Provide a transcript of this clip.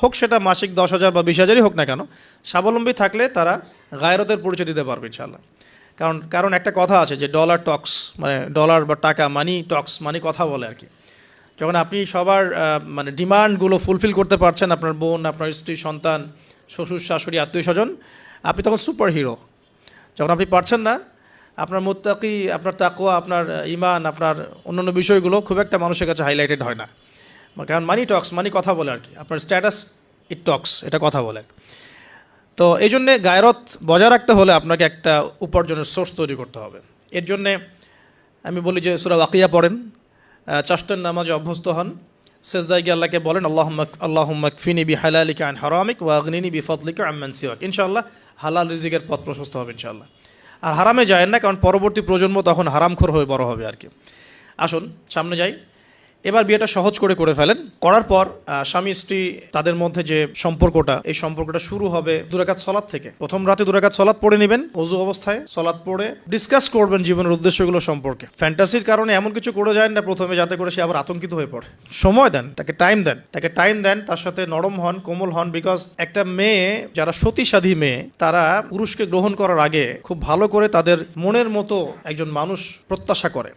হোক সেটা মাসিক দশ হাজার বা বিশ হাজারই হোক না কেন, স্বাবলম্বী থাকলে তারা গায়রতের পরিচয় দিতে পারবে ইনশাল্লাহ কারণ কারণ একটা কথা আছে যে ডলার টক্স মানে ডলার বা টাকা মানি টক্স মানি কথা বলে আর কি। যখন আপনি সবার মানে ডিমান্ডগুলো ফুলফিল করতে পারছেন আপনার বোন, আপনার স্ত্রী, সন্তান, শ্বশুর, শাশুড়ি, আত্মীয় স্বজন, আপনি তখন সুপার হিরো যখন আপনি পারছেন না, আপনার মোত্তাকি, আপনার তাকুয়া আপনার ইমান, আপনার অন্যান্য বিষয়গুলো খুব একটা মানুষের কাছে হাইলাইটেড হয় না। কারণ মানি টক্স মানি কথা বলে আর কি। আপনার স্ট্যাটাস ইট টক্স এটা কথা বলে। তো এই জন্যে গায়রত বজায় রাখতে হলে আপনাকে একটা উপার্জনের সোর্স তৈরি করতে হবে। এর জন্যে আমি বলি যে সুরা ওয়াকিয়া পড়েন চাষটের নামাজে অভ্যস্ত হন। শেষদায় গিয়ে আল্লাহকে বলেন আল্লাহ আল্লাহ ফিনি বি হালালিকা আন হারামিক ওয়াগনিনি বি ফদলিকা আম্মান সিওয়াক। ইনশাআল্লাহ হালাল রিজিকের পথ প্রশস্ত হবে ইনশাআল্লাহ। আর হারামে যায় না, কারণ পরবর্তী প্রজন্ম তখন হারামখোর হয়ে বড় হবে আর কি। আসুন, সামনে যাই। এবার বিয়েটা সহজ করে করে ফেলেন। করার পর স্বামী, স্ত্রী তাদের মধ্যে যে সম্পর্কটা, এই সম্পর্কটা শুরু হবে দুরাকাত সলাদ থেকে। প্রথম রাতে দুরাকাত সলাদ পড়ে নেবেন, অজু অবস্থায় সলাদ পড়ে ডিসকাস করবেন জীবনের উদ্দেশ্যগুলো সম্পর্কে। ফ্যান্টাসির কারণে এমন কিছু করে যায় না প্রথমে, যাতে করে সে আবার আতঙ্কিত হয়ে পড়ে। সময় দেন, তাকে টাইম দেন। তাকে টাইম দেন, তার সাথে নরম হন, কোমল হন বিকজ একটা মেয়ে, যারা সতীসাধী মেয়ে, তারা পুরুষকে গ্রহণ করার আগে খুব ভালো করে তাদের মনের মতো একজন মানুষ প্রত্যাশা করে।